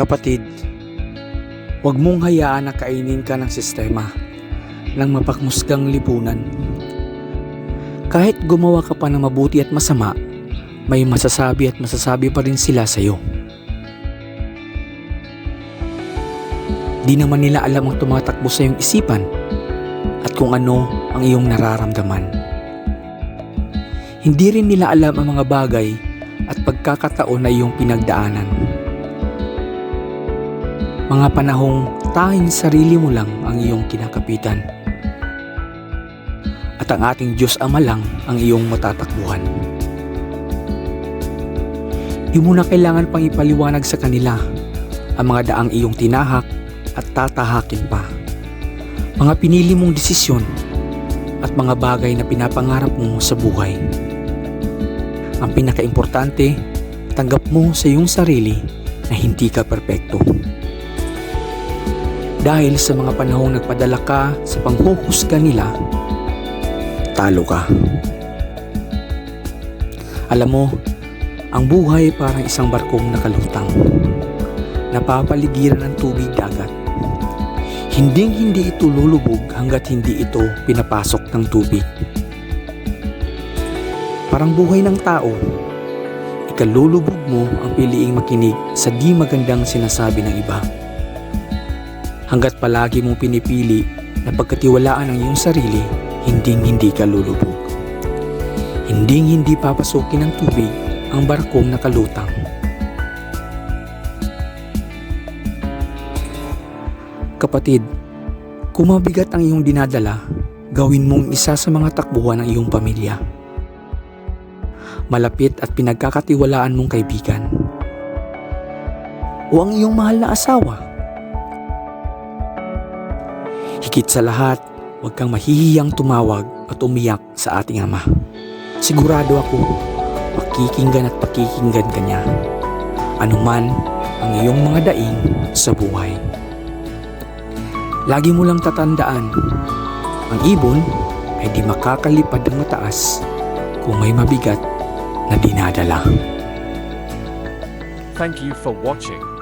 Kapatid, huwag mong hayaan na kainin ka ng sistema ng mapakmusgang lipunan. Kahit gumawa ka pa ng mabuti at masama, may masasabi at masasabi pa rin sila sa iyo. Di naman nila alam ang tumatakbo sa iyong isipan at kung ano ang iyong nararamdaman. Hindi rin nila alam ang mga bagay at pagkakataon na iyong pinagdaanan. Mga panahong tanging sarili mo lang ang iyong kinakapitan. At ang ating Diyos Ama lang ang iyong matatakbuhan. Di mo na kailangan pang ipaliwanag sa kanila ang mga daang iyong tinahak at tatahakin pa. Mga pinili mong desisyon at mga bagay na pinapangarap mo sa buhay. Ang pinakaimportante, tanggap mo sa iyong sarili na hindi ka perpekto. Dahil sa mga panahong nagpadala ka sa panghuhusga nila, talo ka. Alam mo, ang buhay parang isang barkong nakalutang. Napapaligiran ng tubig dagat. Hinding hindi ito lulubog hanggat hindi ito pinapasok ng tubig. Parang buhay ng tao, ikalulubog mo ang piliing makinig sa di magandang sinasabi ng iba. Hanggat palagi mong pinipili na pagkatiwalaan ang iyong sarili, hinding hindi ka lulubog. Hinding hindi papasukin ng tubig ang barkong nakalutang. Kapatid, kung mabigat ang iyong dinadala, gawin mong isa sa mga takbuhan ng iyong pamilya. Malapit at pinagkakatiwalaan mong kaibigan. O ang iyong mahal na asawa. Higit sa lahat, huwag kang mahihiyang tumawag at umiyak sa ating Ama. Sigurado ako, pakikinggan at pakikinggan ka niya. Anuman ang iyong mga daing sa buhay. Lagi mo lang tatandaan, ang ibon ay di makakalipad ng mataas kung may mabigat na dinadala. Thank you for watching.